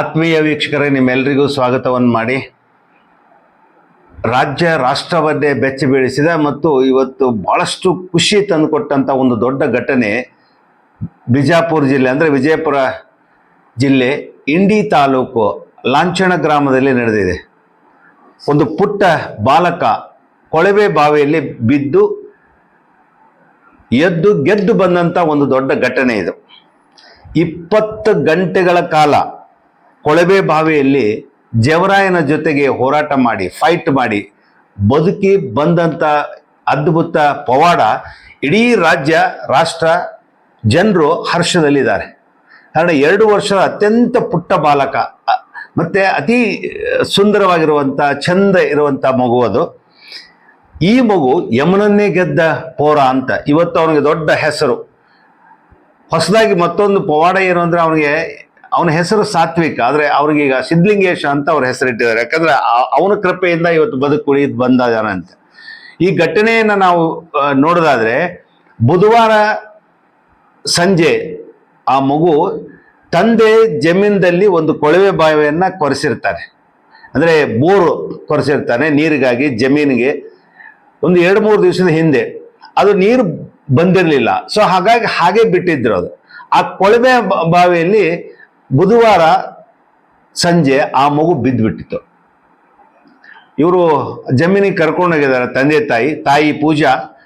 ಆತ್ಮೀಯ ವೀಕ್ಷಕರೇ ನಿಮ್ಮೆಲ್ಲರಿಗೂ ಸ್ವಾಗತವನ್ನು ಮಾಡಿ. ರಾಜ್ಯ ರಾಷ್ಟ್ರವನ್ನೇ ಬೆಚ್ಚಿ ಬೀಳಿಸಿದ ಮತ್ತು ಇವತ್ತು ಬಹಳಷ್ಟು ಖುಷಿ ತಂದುಕೊಟ್ಟಂಥ ಒಂದು ದೊಡ್ಡ ಘಟನೆ ಬಿಜಾಪುರ ಜಿಲ್ಲೆ, ಅಂದರೆ ವಿಜಯಪುರ ಜಿಲ್ಲೆ, ಇಂಡಿ ತಾಲೂಕು ಲಾಂಛನ ಗ್ರಾಮದಲ್ಲಿ ನಡೆದಿದೆ. ಒಂದು ಪುಟ್ಟ ಬಾಲಕ ಕೊಳವೆ ಬಾವಿಯಲ್ಲಿ ಬಿದ್ದು ಎದ್ದು ಗೆದ್ದು ಬಂದಂಥ ಒಂದು ದೊಡ್ಡ ಘಟನೆ ಇದು. ಇಪ್ಪತ್ತು ಗಂಟೆಗಳ ಕಾಲ ಕೊಳವೆ ಬಾವಿಯಲ್ಲಿ ಜವರಾಯನ ಜೊತೆಗೆ ಹೋರಾಟ ಮಾಡಿ ಫೈಟ್ ಮಾಡಿ, ಬದುಕಿ ಬಂದಂಥ ಅದ್ಭುತ ಪವಾಡ ಇಡೀ ರಾಜ್ಯ, ರಾಷ್ಟ್ರ ಜನರು ಹರ್ಷದಲ್ಲಿದ್ದಾರೆ. ಕಾರಣ ಎರಡು ವರ್ಷದ ಅತ್ಯಂತ ಪುಟ್ಟ ಬಾಲಕ ಮತ್ತು ಅತಿ ಸುಂದರವಾಗಿರುವಂಥ ಚಂದ ಇರುವಂಥ ಮಗು ಅದು. ಈ ಮಗು ಯಮನನ್ನೇ ಗೆದ್ದ ಪೋರ ಅಂತ, ಇವತ್ತು ಅವನಿಗೆ ದೊಡ್ಡ ಹೆಸರು. ಹೊಸದಾಗಿ ಮತ್ತೊಂದು ಪವಾಡ ಏನು ಅಂದರೆ ಅವನಿಗೆ ಅವನ ಹೆಸರು ಸಾತ್ವಿಕ, ಆದ್ರೆ ಅವ್ರಿಗೆ ಈಗ ಸಿದ್ಲಿಂಗೇಶ ಅಂತ ಅವ್ರ ಹೆಸರಿಟ್ಟಿದ್ದಾರೆ. ಯಾಕಂದ್ರೆ ಅವನ ಕೃಪೆಯಿಂದ ಇವತ್ತು ಬದುಕು ಉಳಿದು ಬಂದ ಅಂತ ಈ ಘಟನೆಯನ್ನ ನಾವು ನೋಡೋದಾದ್ರೆ ಬುಧವಾರ ಸಂಜೆ ಆ ಮಗು ತಂದೆ ಜಮೀನದಲ್ಲಿ ಒಂದು ಕೊಳವೆ ಬಾವಿಯನ್ನ ಕೊರೆಸಿರ್ತಾರೆ ಅಂದ್ರೆ ಬೋರು ಕೊರೆಸಿರ್ತಾನೆ ನೀರಿಗಾಗಿ ಜಮೀನಿಗೆ ಒಂದು ಎರಡು ಮೂರು ದಿವಸದ ಹಿಂದೆ. ಅದು ನೀರು ಬಂದಿರಲಿಲ್ಲ. ಸೊ ಹಾಗಾಗಿ ಹಾಗೆ ಬಿಟ್ಟಿದ್ರು ಅದು. ಆ ಕೊಳವೆ ಬಾವಿಯಲ್ಲಿ ಬುಧವಾರ ಸಂಜೆ ಆ ಮಗು ಬಿದ್ದುಬಿಟ್ಟಿತ್ತು. ಇವರು ಜಮೀನಿಗೆ ಕರ್ಕೊಂಡೋಗಿದ್ದಾರೆ ತಂದೆ ತಾಯಿ ತಾಯಿ ಪೂಜಾ,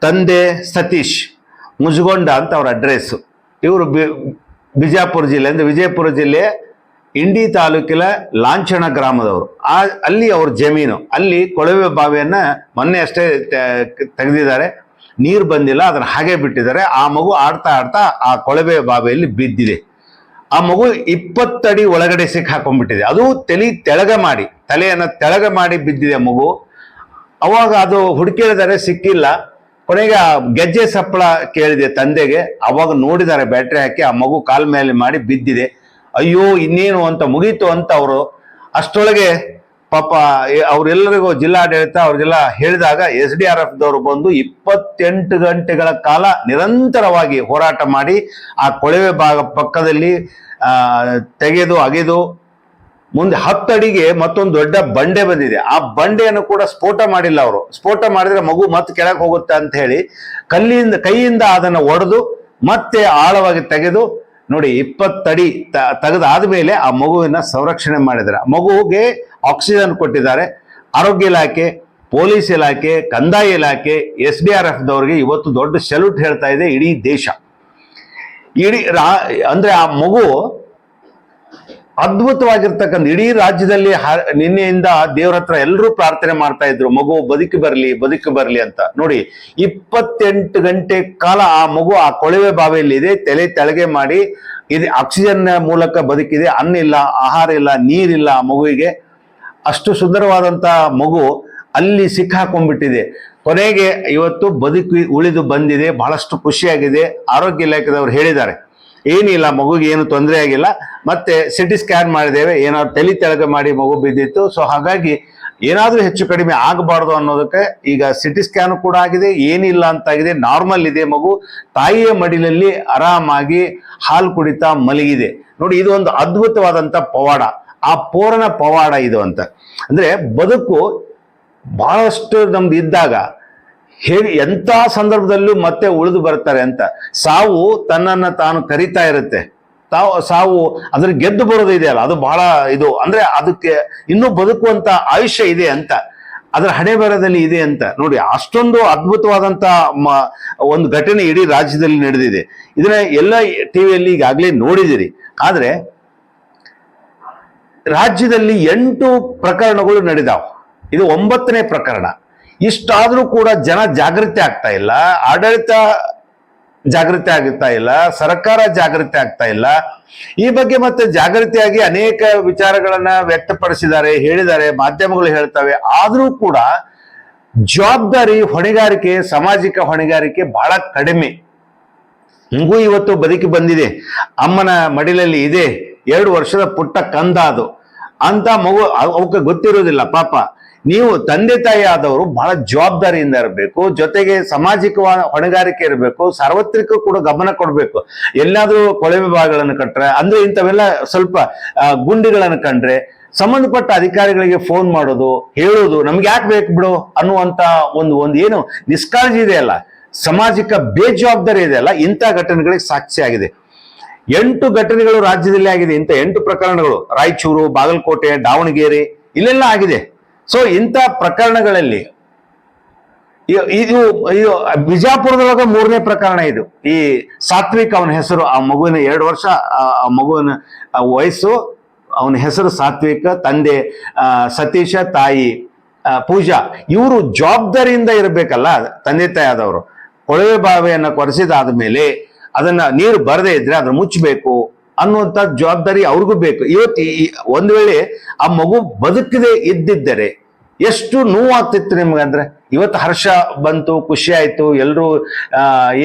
ತಂದೆ ಸತೀಶ್, ಮುಜುಗೊಂಡ ಅಂತ ಅವ್ರ ಅಡ್ರೆಸ್ಸು ಇವರು ಬಿ- ಬಿಜಾಪುರ ಜಿಲ್ಲೆ, ಅಂದರೆ ವಿಜಯಪುರ ಜಿಲ್ಲೆ, ಇಂಡಿ ತಾಲೂಕಿನ ಲಾಂಛನ ಗ್ರಾಮದವರು. ಆ, ಅಲ್ಲಿ ಅವ್ರ ಜಮೀನು. ಅಲ್ಲಿ ಕೊಳವೆ ಬಾವಿಯನ್ನು ಮೊನ್ನೆ ಅಷ್ಟೇ ತೆಗೆದಿದ್ದಾರೆ. ನೀರು ಬಂದಿಲ್ಲ, ಅದನ್ನು ಹಾಗೆ ಬಿಟ್ಟಿದ್ದಾರೆ. ಆ ಮಗು ಆಡ್ತಾ ಆಡ್ತಾ ಆ ಕೊಳವೆ ಬಾವಿಯಲ್ಲಿ ಬಿದ್ದಿದೆ. ಆ ಮಗು ಇಪ್ಪತ್ತಡಿ ಒಳಗಡೆ ಸಿಕ್ಕಿ ಹಾಕೊಂಡ್ಬಿಟ್ಟಿದೆ. ಅದು ತಲೆ ತೆಳಗ ಮಾಡಿ, ತಲೆಯನ್ನು ತೆಳಗ ಮಾಡಿ ಬಿದ್ದಿದೆ ಮಗು. ಅವಾಗ ಅದು ಹುಡುಕಿದರೆ ಸಿಕ್ಕಿಲ್ಲ. ಕೊನೆಗೆ ಆ ಗೆಜ್ಜೆ ಸಪ್ಪಳ ಕೇಳಿದೆ ತಂದೆಗೆ. ಅವಾಗ ನೋಡಿದ್ದಾರೆ ಬ್ಯಾಟ್ರಿ ಹಾಕಿ, ಆ ಮಗು ಕಾಲ್ ಮೇಲೆ ಮಾಡಿ ಬಿದ್ದಿದೆ. ಅಯ್ಯೋ, ಇನ್ನೇನು ಅಂತ ಮುಗೀತು ಅಂತ ಅವರು ಅಷ್ಟರೊಳಗೆ ಪಾಪ ಅವರೆಲ್ಲರಿಗೂ ಜಿಲ್ಲಾಡಳಿತ ಅವ್ರಿಗೆಲ್ಲ ಹೇಳಿದಾಗ ಎಸ್ ಡಿ ಆರ್ ಎಫ್ ದವರು ಬಂದು ಇಪ್ಪತ್ತೆಂಟು ಗಂಟೆಗಳ ಕಾಲ ನಿರಂತರವಾಗಿ ಹೋರಾಟ ಮಾಡಿ ಆ ಕೊಳವೆ ಭಾಗ ಪಕ್ಕದಲ್ಲಿ ತೆಗೆದು, ಅಗೆದು, ಮುಂದೆ ಹತ್ತು ಅಡಿಗೆ ಮತ್ತೊಂದು ದೊಡ್ಡ ಬಂಡೆ ಬಂದಿದೆ. ಆ ಬಂಡೆಯನ್ನು ಕೂಡ ಸ್ಫೋಟ ಮಾಡಿಲ್ಲ ಅವರು. ಸ್ಫೋಟ ಮಾಡಿದ್ರೆ ಮಗು ಮತ್ತೆ ಕೆಳಗೆ ಹೋಗುತ್ತೆ ಅಂತ ಹೇಳಿ ಕಲ್ಲಿಂದ, ಕೈಯಿಂದ ಅದನ್ನು ಒಡೆದು ಮತ್ತೆ ಆಳವಾಗಿ ತೆಗೆದು ನೋಡಿ ಇಪ್ಪತ್ತಡಿ ತ- ತೆಗೆದಾದ್ಮೇಲೆ ಆ ಮಗುವಿನ ಸಂರಕ್ಷಣೆ ಮಾಡಿದ್ದಾರೆ ಮಗುಗೆ ಆಕ್ಸಿಜನ್ ಕೊಟ್ಟಿದ್ದಾರೆ. ಆರೋಗ್ಯ ಇಲಾಖೆ, ಪೊಲೀಸ್ ಇಲಾಖೆ, ಕಂದಾಯ ಇಲಾಖೆ, ಎಸ್ ಡಿ ಆರ್ ಎಫ್ ದವರಿಗೆ ಇವತ್ತು ದೊಡ್ಡ ಸೆಲ್ಯೂಟ್ ಹೇಳ್ತಾ ಇದೆ ಇಡೀ ದೇಶ. ಇಡೀ ರಾ, ಅಂದ್ರೆ ಆ ಮಗು ಅದ್ಭುತವಾಗಿರ್ತಕ್ಕಂಥ, ಇಡೀ ರಾಜ್ಯದಲ್ಲಿ ನಿನ್ನೆಯಿಂದ ದೇವ್ರ ಹತ್ರ ಎಲ್ಲರೂ ಪ್ರಾರ್ಥನೆ ಮಾಡ್ತಾ ಇದ್ರು, ಮಗು ಬದುಕಿ ಬರಲಿ ಬದುಕಿ ಬರಲಿ ಅಂತ. ನೋಡಿ, ಇಪ್ಪತ್ತೆಂಟು ಗಂಟೆ ಕಾಲ ಆ ಮಗು ಆ ಕೊಳವೆ ಬಾವಿಯಲ್ಲಿ ಇದೆ, ತಲೆ ತೆಳಗೆ ಮಾಡಿ, ಇದು ಆಕ್ಸಿಜನ್ ಮೂಲಕ ಬದುಕಿದೆ ಅನ್ನ ಇಲ್ಲ ಆಹಾರ ಇಲ್ಲ, ನೀರಿಲ್ಲ ಆ ಮಗುವಿಗೆ. ಅಷ್ಟು ಸುಂದರವಾದಂತ ಮಗು ಅಲ್ಲಿ ಸಿಕ್ಕಾಕೊಂಡ್ಬಿಟ್ಟಿದೆ. ಕೊನೆಗೆ ಇವತ್ತು ಬದುಕಿ ಉಳಿದು ಬಂದಿದೆ, ಬಹಳಷ್ಟು ಖುಷಿಯಾಗಿದೆ, ಆರೋಗ್ಯ ಇಲಾಖೆದವರು ಹೇಳಿದ್ದಾರೆ. ಏನಿಲ್ಲ, ಮಗುಗೆ ಏನು ತೊಂದರೆ ಆಗಿಲ್ಲ. ಮತ್ತೆ ಸಿಟಿ ಸ್ಕ್ಯಾನ್ ಮಾಡಿದ್ದೇವೆ ಏನಾದ್ರು ತಲೆ ತೆಳಗೆ ಮಾಡಿ ಮಗು ಬಿದ್ದಿತ್ತು. ಸೊ ಹಾಗಾಗಿ ಏನಾದರೂ ಹೆಚ್ಚು ಕಡಿಮೆ ಆಗಬಾರ್ದು ಅನ್ನೋದಕ್ಕೆ ಈಗ ಸಿಟಿ ಸ್ಕ್ಯಾನ್ ಕೂಡ ಆಗಿದೆ, ಏನಿಲ್ಲ ಅಂತಾಗಿದೆ. ನಾರ್ಮಲ್ ಇದೆ ಮಗು. ತಾಯಿಯ ಮಡಿಲಲ್ಲಿ ಆರಾಮಾಗಿ ಹಾಲು ಕುಡಿತಾ ಮಲಗಿದೆ. ನೋಡಿ, ಇದು ಒಂದು ಅದ್ಭುತವಾದಂತ ಪವಾಡ. ಆ ಪೋರನ ಪವಾಡ ಇದು ಅಂತ. ಅಂದ್ರೆ ಬದುಕು ಬಹಳಷ್ಟು ನಮ್ದು ಇದ್ದಾಗ ಹೇಗೆ ಎಂಥ ಸಂದರ್ಭದಲ್ಲೂ ಮತ್ತೆ ಉಳಿದು ಬರ್ತಾರೆ ಅಂತ. ಸಾವು ತನ್ನನ್ನು ತಾನು ಕರಿತಾ ಇರುತ್ತೆ. ತಾವು, ಸಾವು ಅದ್ರ ಗೆದ್ದು ಬರೋದು ಇದೆಯಲ್ಲ, ಅದು ಬಹಳ ಇದು. ಅಂದ್ರೆ ಅದಕ್ಕೆ ಇನ್ನೂ ಬದುಕುವಂತ ಆಯುಷ್ಯ ಇದೆ ಅಂತ. ಅದರ ಹಣೆ ಬರದಲ್ಲಿ ಇದೆ ಅಂತ. ನೋಡಿ, ಅಷ್ಟೊಂದು ಅದ್ಭುತವಾದಂತ ಒಂದು ಘಟನೆ ಇಡೀ ರಾಜ್ಯದಲ್ಲಿ ನಡೆದಿದೆ. ಇದನ್ನ ಎಲ್ಲ ಟಿವಿಯಲ್ಲಿ ಈಗಾಗಲೇ ನೋಡಿದಿರಿ. ಆದ್ರೆ ರಾಜ್ಯದಲ್ಲಿ ಎಂಟು ಪ್ರಕರಣಗಳು ನಡೆದಾವು. ಇದು ಒಂಬತ್ತನೇ ಪ್ರಕರಣ. ಇಷ್ಟಾದರೂ ಕೂಡ ಜನ ಜಾಗೃತಿ ಆಗ್ತಾ ಇಲ್ಲ, ಆಡಳಿತ ಜಾಗೃತಿ ಆಗ್ತಾ ಇಲ್ಲ, ಸರ್ಕಾರ ಜಾಗೃತಿ ಆಗ್ತಾ ಇಲ್ಲ. ಈ ಬಗ್ಗೆ ಮತ್ತೆ ಜಾಗೃತಿಯಾಗಿ ಅನೇಕ ವಿಚಾರಗಳನ್ನ ವ್ಯಕ್ತಪಡಿಸಿದ್ದಾರೆ, ಹೇಳಿದ್ದಾರೆ, ಮಾಧ್ಯಮಗಳು ಹೇಳ್ತವೆ. ಆದರೂ ಕೂಡ ಜವಾಬ್ದಾರಿ ಹೊಣೆಗಾರಿಕೆ, ಸಾಮಾಜಿಕ ಹೊಣೆಗಾರಿಕೆ ಬಹಳ ಕಡಿಮೆ. ಹಿಂಗೂ ಇವತ್ತು ಬದುಕಿ ಬಂದಿದೆ. ಅಮ್ಮನ ಮಡಿಲಲ್ಲಿ ಇದೆ. ಎರಡು ವರ್ಷದ ಪುಟ್ಟ ಕಂದ ಅದು. ಅಂತ ಮಗು ಅವ್- ಅವಕ್ಕೆ ಗೊತ್ತಿರೋದಿಲ್ಲ, ಪಾಪ. ನೀವು ತಂದೆ ತಾಯಿ ಆದವರು ಬಹಳ ಜವಾಬ್ದಾರಿಯಿಂದ ಇರಬೇಕು, ಜೊತೆಗೆ ಸಾಮಾಜಿಕ ಹೊಣೆಗಾರಿಕೆ ಇರಬೇಕು, ಸಾರ್ವತ್ರಿಕ ಕೂಡ ಗಮನ ಕೊಡಬೇಕು. ಎಲ್ಲಾದ್ರೂ ಕೊಳವೆ ಭಾಗಗಳನ್ನು ಕಟ್ಟರೆ ಅಂದ್ರೆ ಇಂಥವೆಲ್ಲ ಸ್ವಲ್ಪ ಗುಂಡಿಗಳನ್ನು ಕಂಡ್ರೆ, ಸಂಬಂಧಪಟ್ಟ ಅಧಿಕಾರಿಗಳಿಗೆ ಫೋನ್ ಮಾಡೋದು, ಹೇಳೋದು, ನಮ್ಗೆ ಯಾಕೆ ಬೇಕು ಬಿಡು ಅನ್ನುವಂತ ಒಂದು ಒಂದು ಏನು ನಿಷ್ಕಾಳಜಿ ಇದೆಯಲ್ಲ. ಸಾಮಾಜಿಕ ಬೇಜವಾಬ್ದಾರಿ ಇದೆಯಲ್ಲ, ಇಂಥ ಘಟನೆಗಳಿಗೆ ಸಾಕ್ಷಿಯಾಗಿದೆ ಎಂಟು ಘಟನೆಗಳು ರಾಜ್ಯದಲ್ಲಿ ಆಗಿದೆ. ಇಂಥ ಎಂಟು ಪ್ರಕರಣಗಳು ರಾಯಚೂರು, ಬಾಗಲಕೋಟೆ, ದಾವಣಗೆರೆ ಇಲ್ಲೆಲ್ಲ ಆಗಿದೆ. ಸೊ ಇಂಥ ಪ್ರಕರಣಗಳಲ್ಲಿ ಇದು ಇದು ಬಿಜಾಪುರದೊಳಗ ಮೂರನೇ ಪ್ರಕರಣ ಇದು. ಈ ಸಾತ್ವಿಕ್ ಅವನ ಹೆಸರು, ಆ ಮಗುವಿನ ಎರಡು ವರ್ಷ, ಆ ಮಗುವಿನ ವಯಸ್ಸು, ಅವನ ಹೆಸರು ಸಾತ್ವಿಕ, ತಂದೆ ಸತೀಶ, ತಾಯಿ ಪೂಜಾ. ಇವರು ಜವಾಬ್ದಾರಿಯಿಂದ ಇರಬೇಕಲ್ಲ, ತಂದೆ ತಾಯಿ ಆದವರು. ಕೊಳವೆ ಬಾವಿಯನ್ನು ಕೊರೆಸಿದಾದ ಮೇಲೆ ಅದನ್ನ ನೀರು ಬರದೇ ಇದ್ರೆ ಅದನ್ನ ಮುಚ್ಚಬೇಕು ಅನ್ನುವಂತ ಜವಾಬ್ದಾರಿ ಅವ್ರಿಗೂ ಬೇಕು. ಇವತ್ತು ಒಂದು ವೇಳೆ ಆ ಮಗು ಬದುಕದೆ ಇದ್ದಿದ್ದರೆ ಎಷ್ಟು ನೋವಾಗ್ತಿತ್ತು ನಿಮ್ಗಂದ್ರೆ ಇವತ್ತು ಹರ್ಷ ಬಂತು, ಖುಷಿ ಆಯ್ತು ಎಲ್ಲರೂ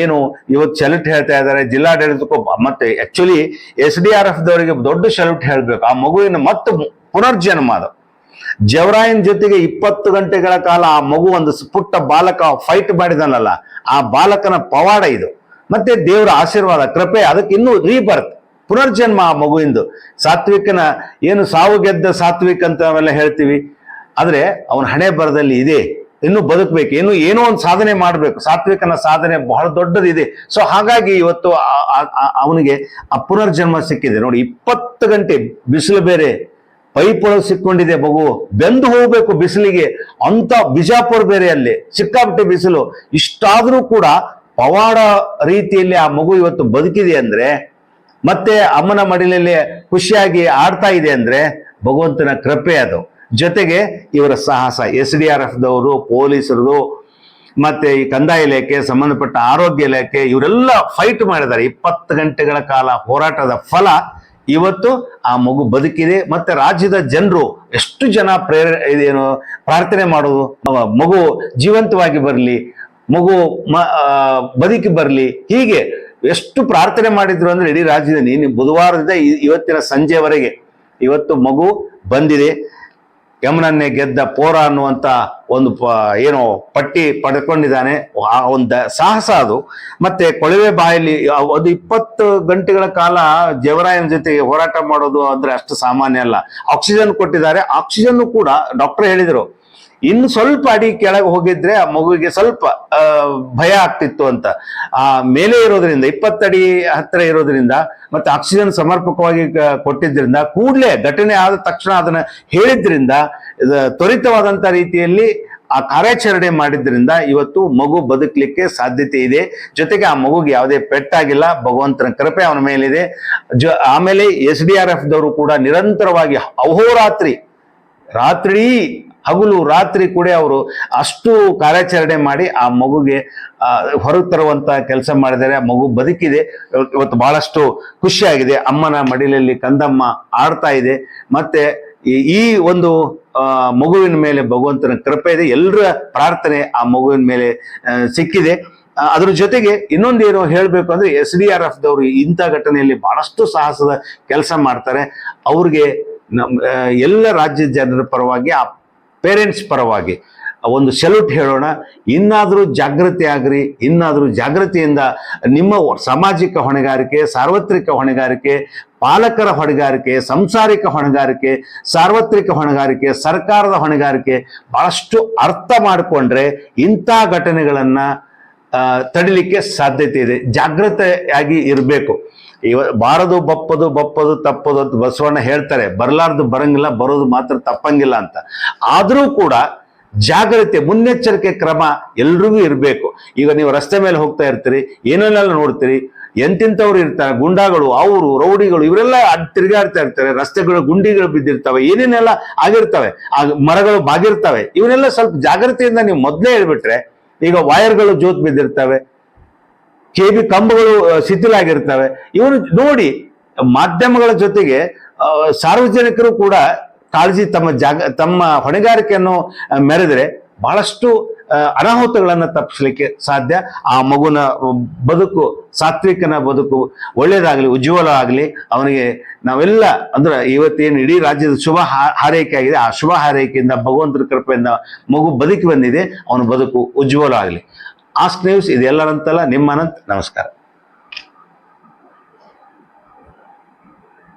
ಏನು ಇವತ್ತು ಸೆಲ್ಯೂಟ್ ಹೇಳ್ತಾ ಇದ್ದಾರೆ, ಜಿಲ್ಲಾಡಳಿತಕ್ಕೂ ಮತ್ತೆ actually S D R F ದವರಿಗೆ ದೊಡ್ಡ ಸೆಲ್ಯೂಟ್ ಹೇಳ್ಬೇಕು. ಆ ಮಗುವಿನ ಮತ್ತೆ ಪುನರ್ಜನ್ಮ ಅದು. ಜವರಾಯನ್ ಜೊತೆಗೆ ಇಪ್ಪತ್ತು ಗಂಟೆಗಳ ಕಾಲ ಆ ಮಗು ಒಂದು ಪುಟ್ಟ ಬಾಲಕ ಫೈಟ್ ಮಾಡಿದನಲ್ಲ, ಆ ಬಾಲಕನ ಪವಾಡ ಇದು. ಮತ್ತೆ ದೇವರ ಆಶೀರ್ವಾದ, ಕೃಪೆ, ಅದಕ್ಕೆ ಇನ್ನೂ ರೀಬರ್ತ್ ಪುನರ್ಜನ್ಮ ಆ ಮಗುವಿಂದು ಸಾತ್ವಿಕನ ಏನು ಸಾವು ಗೆದ್ದ ಸಾತ್ವಿಕ್ ಅಂತ ನಾವೆಲ್ಲ ಹೇಳ್ತೀವಿ. ಆದ್ರೆ ಅವನ ಹಣೆ ಬರದಲ್ಲಿ ಇದೆ. ಇನ್ನು ಬದುಕಬೇಕು. ಇನ್ನು ಏನೋ ಒಂದು ಸಾಧನೆ ಮಾಡಬೇಕು. ಸಾತ್ವಿಕನ ಸಾಧನೆ ಬಹಳ ದೊಡ್ಡದಿದೆ. ಸೊ ಹಾಗಾಗಿ ಇವತ್ತು ಅವನಿಗೆ ಆ ಪುನರ್ಜನ್ಮ ಸಿಕ್ಕಿದೆ. ನೋಡಿ, ಇಪ್ಪತ್ತು ಗಂಟೆ ಬಿಸಿಲು ಬೇರೆ. ಪೈಪೊಳ ಸಿಕ್ಕೊಂಡಿದೆ ಮಗು. ಬೆಂದು ಹೋಗಬೇಕು ಬಿಸಿಲಿಗೆ. ಅಂತ ಬಿಜಾಪುರ ಬೇರೆ ಅಲ್ಲಿ. ಸಿಕ್ಕಾಪಟ್ಟೆ ಬಿಸಿಲು. ಇಷ್ಟಾದರೂ ಕೂಡ ಪವಾಡ ರೀತಿಯಲ್ಲಿ ಆ ಮಗು ಇವತ್ತು ಬದುಕಿದೆ ಅಂದ್ರೆ, ಮತ್ತೆ ಅಮ್ಮನ ಮಡಿಲಲ್ಲಿ ಖುಷಿಯಾಗಿ ಆಡ್ತಾ ಇದೆ ಅಂದ್ರೆ, ಭಗವಂತನ ಕೃಪೆ ಅದು. ಜೊತೆಗೆ ಇವರ ಸಾಹಸ, ಎಸ್ ಡಿ ಆರ್ ಎಫ್ ದವರು ಪೊಲೀಸರದು, ಮತ್ತೆ ಈ ಕಂದಾಯ ಇಲಾಖೆ, ಸಂಬಂಧಪಟ್ಟ ಆರೋಗ್ಯ ಇಲಾಖೆ, ಇವರೆಲ್ಲ ಫೈಟ್ ಮಾಡಿದ್ದಾರೆ. ಇಪ್ಪತ್ತು ಗಂಟೆಗಳ ಕಾಲ ಹೋರಾಟದ ಫಲ ಇವತ್ತು ಆ ಮಗು ಬದುಕಿದೆ. ಮತ್ತೆ ರಾಜ್ಯದ ಜನರು ಎಷ್ಟು ಜನ ಪ್ರೇರ ಇದೇನು ಪ್ರಾರ್ಥನೆ ಮಾಡೋದು? ಮಗು ಜೀವಂತವಾಗಿ ಬರಲಿ ಮಗು ಬದುಕಿ ಬರಲಿ. ಹೀಗೆ ಎಷ್ಟು ಪ್ರಾರ್ಥನೆ ಮಾಡಿದ್ರು ಅಂದ್ರೆ ಇಡೀ ರಾಜ್ಯದಲ್ಲಿ ನೀನು ಬುಧವಾರದಿಂದ ಇವತ್ತಿನ ಸಂಜೆವರೆಗೆ ಇವತ್ತು ಮಗು ಬಂದಿದೆ. ಯಮನನ್ನೇ ಗೆದ್ದ ಪೋರ ಅನ್ನುವಂತ ಒಂದು ಪ- ಏನೋ ಪಟ್ಟಿ ಪಡ್ಕೊಂಡಿದ್ದಾನೆ. ಆ, ಒಂದು ಸಾಹಸ ಅದು. ಮತ್ತೆ ಕೊಳವೆ ಬಾಯಲ್ಲಿ ಅದು ಇಪ್ಪತ್ತು ಗಂಟೆಗಳ ಕಾಲ ಜವರಾಯನ ಜೊತೆಗೆ ಹೋರಾಟ ಮಾಡೋದು ಅಂದ್ರೆ ಅಷ್ಟು ಸಾಮಾನ್ಯ ಅಲ್ಲ. ಆಕ್ಸಿಜನ್ ಕೊಟ್ಟಿದ್ದಾರೆ. ಆಕ್ಸಿಜನ್ ಕೂಡ ಡಾಕ್ಟರ್ ಹೇಳಿದರು. ಇನ್ನು ಸ್ವಲ್ಪ ಅಡಿ ಕೆಳಗೆ ಹೋಗಿದ್ರೆ ಆ ಮಗುವಿಗೆ ಸ್ವಲ್ಪ ಭಯ ಆಗ್ತಿತ್ತು ಅಂತ. ಆ, ಮೇಲೆ ಇರೋದ್ರಿಂದ ಇಪ್ಪತ್ತಡಿ ಹತ್ತಿರ ಇರೋದ್ರಿಂದ ಮತ್ತೆ ಆಕ್ಸಿಜನ್ ಸಮರ್ಪಕವಾಗಿ ಕೊಟ್ಟಿದ್ದರಿಂದ ಕೂಡಲೇ ಘಟನೆ ಆದ ತಕ್ಷಣ ಅದನ್ನ ಹೇಳಿದ್ರಿಂದ ಇದು ತ್ವರಿತವಾದಂತ ರೀತಿಯಲ್ಲಿ ಆ ಕಾರ್ಯಾಚರಣೆ ಮಾಡಿದ್ರಿಂದ ಇವತ್ತು ಮಗು ಬದುಕಲಿಕ್ಕೆ ಸಾಧ್ಯತೆ ಇದೆ. ಜೊತೆಗೆ ಆ ಮಗುಗೆ ಯಾವುದೇ ಪೆಟ್ಟಾಗಿಲ್ಲ, ಭಗವಂತನ ಕೃಪೆ ಅವನ ಮೇಲಿದೆ. ಜೊ, ಆಮೇಲೆ ಎಸ್ ಡಿ ಆರ್ ಎಫ್ ದವರು ಕೂಡ ನಿರಂತರವಾಗಿ ಅಹೋರಾತ್ರಿ, ರಾತ್ರಿ ಹಗಲು ರಾತ್ರಿ ಕೂಡ ಅವರು ಅಷ್ಟು ಕಾರ್ಯಾಚರಣೆ ಮಾಡಿ ಆ ಮಗುಗೆ ಹೊರಗೆ ತರುವಂತ ಕೆಲಸ ಮಾಡಿದರೆ ಆ ಮಗು ಬದುಕಿದೆ. ಇವತ್ತು ಬಹಳಷ್ಟು ಖುಷಿಯಾಗಿದೆ. ಅಮ್ಮನ ಮಡಿಲಲ್ಲಿ ಕಂದಮ್ಮ ಆಡ್ತಾ ಇದೆ. ಮತ್ತೆ ಈ- ಒಂದು ಮಗುವಿನ ಮೇಲೆ ಭಗವಂತನ ಕೃಪೆ ಇದೆ. ಎಲ್ಲರ ಪ್ರಾರ್ಥನೆ ಆ ಮಗುವಿನ ಮೇಲೆ ಸಿಕ್ಕಿದೆ. ಅದ್ರ ಜೊತೆಗೆ ಇನ್ನೊಂದೇನು ಹೇಳಬೇಕು ಅಂದ್ರೆ ಎಸ್ ಡಿ ಆರ್ ಎಫ್ ದವರು ಇಂಥ ಘಟನೆಯಲ್ಲಿ ಬಹಳಷ್ಟು ಸಾಹಸದ ಕೆಲಸ ಮಾಡ್ತಾರೆ. ಅವ್ರಿಗೆ ನಮ್ಮ ಎಲ್ಲ ರಾಜ್ಯದ ಜನರ ಪರವಾಗಿ ಆ ಪೇರೆಂಟ್ಸ್ ಪರವಾಗಿ ಒಂದು ಸೆಲ್ಯೂಟ್ ಹೇಳೋಣ. ಇನ್ನಾದರೂ ಜಾಗೃತಿ ಆಗ್ರಿ, ಇನ್ನಾದರೂ ಜಾಗೃತಿಯಿಂದ ನಿಮ್ಮ ಸಾಮಾಜಿಕ ಹೊಣೆಗಾರಿಕೆ, ಸಾರ್ವತ್ರಿಕ ಹೊಣೆಗಾರಿಕೆ, ಪಾಲಕರ ಹೊಣೆಗಾರಿಕೆ, ಸಂಸಾರಿಕ ಹೊಣೆಗಾರಿಕೆ, ಸಾರ್ವತ್ರಿಕ ಹೊಣೆಗಾರಿಕೆ, ಸರ್ಕಾರದ ಹೊಣೆಗಾರಿಕೆ ಬಹಳಷ್ಟು ಅರ್ಥ ಮಾಡಿಕೊಂಡ್ರೆ ಇಂಥ ಘಟನೆಗಳನ್ನು ತಡಿಲಿಕ್ಕೆ ಸಾಧ್ಯತೆ ಇದೆ. ಜಾಗೃತೆಯಾಗಿ ಇರಬೇಕು. ಇವ ಬಾರದು, ಬಪ್ಪದು ಬಪ್ಪದು, ತಪ್ಪದು ಅಂತ ಬಸವಣ್ಣ ಹೇಳ್ತಾರೆ. ಬರಲಾರ್ದು ಬರಂಗಿಲ್ಲ, ಬರೋದು ಮಾತ್ರ ತಪ್ಪಂಗಿಲ್ಲ ಅಂತ. ಆದರೂ ಕೂಡ ಜಾಗ್ರತೆ ಮುನ್ನೆಚ್ಚರಿಕೆ ಕ್ರಮ ಎಲ್ರಿಗೂ ಇರಬೇಕು. ಈಗ ನೀವು ರಸ್ತೆ ಮೇಲೆ ಹೋಗ್ತಾ ಇರ್ತೀರಿ, ಏನೇನೆಲ್ಲ ನೋಡ್ತೀರಿ, ಎಂತೆಂಥವ್ರು ಇರ್ತಾರೆ, ಗುಂಡಾಗಳು, ಅವರು, ರೌಡಿಗಳು, ಇವರೆಲ್ಲ ತಿರುಗಾಡ್ತಾ ಇರ್ತಾರೆ. ರಸ್ತೆಗಳು, ಗುಂಡಿಗಳು ಬಿದ್ದಿರ್ತವೆ, ಏನೇನೆಲ್ಲ ಆಗಿರ್ತವೆ ಆ ಮರಗಳು ಬಾಗಿರ್ತವೆ, ಇವನ್ನೆಲ್ಲ ಸ್ವಲ್ಪ ಜಾಗ್ರತೆಯಿಂದ ನೀವು ಮೊದಲೇ ಹೇಳ್ಬಿಟ್ರೆ, ಈಗ ವೈರ್ಗಳು ಜೋತ್ ಬಿದ್ದಿರ್ತವೆ ಕೆ ಬಿ ಕಂಬಗಳು ಶಿಥಿಲಾಗಿರ್ತವೆ. ಇವನು ನೋಡಿ, ಮಾಧ್ಯಮಗಳ ಜೊತೆಗೆ ಸಾರ್ವಜನಿಕರು ಕೂಡ ಕಾಳಜಿ ತಮ್ಮ ಜಾಗ, ತಮ್ಮ ಹೊಣೆಗಾರಿಕೆಯನ್ನು ಮೆರೆದರೆ ಬಹಳಷ್ಟು ಅನಾಹುತಗಳನ್ನು ತಪ್ಪಿಸಲಿಕ್ಕೆ ಸಾಧ್ಯ. ಆ ಮಗುನ ಬದುಕು, ಸಾತ್ವಿಕನ ಬದುಕು ಒಳ್ಳೇದಾಗಲಿ ಉಜ್ವಲ ಆಗಲಿ, ಅವನಿಗೆ ನಾವೆಲ್ಲ, ಅಂದ್ರೆ ಇವತ್ತೇನು ಇಡೀ ರಾಜ್ಯದ ಶುಭ ಹಾರೈಕೆ ಆಗಿದೆ. ಆ ಶುಭ ಹಾರೈಕೆಯಿಂದ, ಭಗವಂತನ ಕೃಪೆಯಿಂದ ಮಗು ಬದುಕಿ ಬಂದಿದೆ. ಅವನ ಬದುಕು ಉಜ್ವಲ ಆಗಲಿ. ಆಸ್ಕ್ ನ್ಯೂಸ್ ಇದೆಲ್ಲರಂತಲ್ಲ ನಿಮ್ಮ ಅನಂತ್ ನಮಸ್ಕಾರ.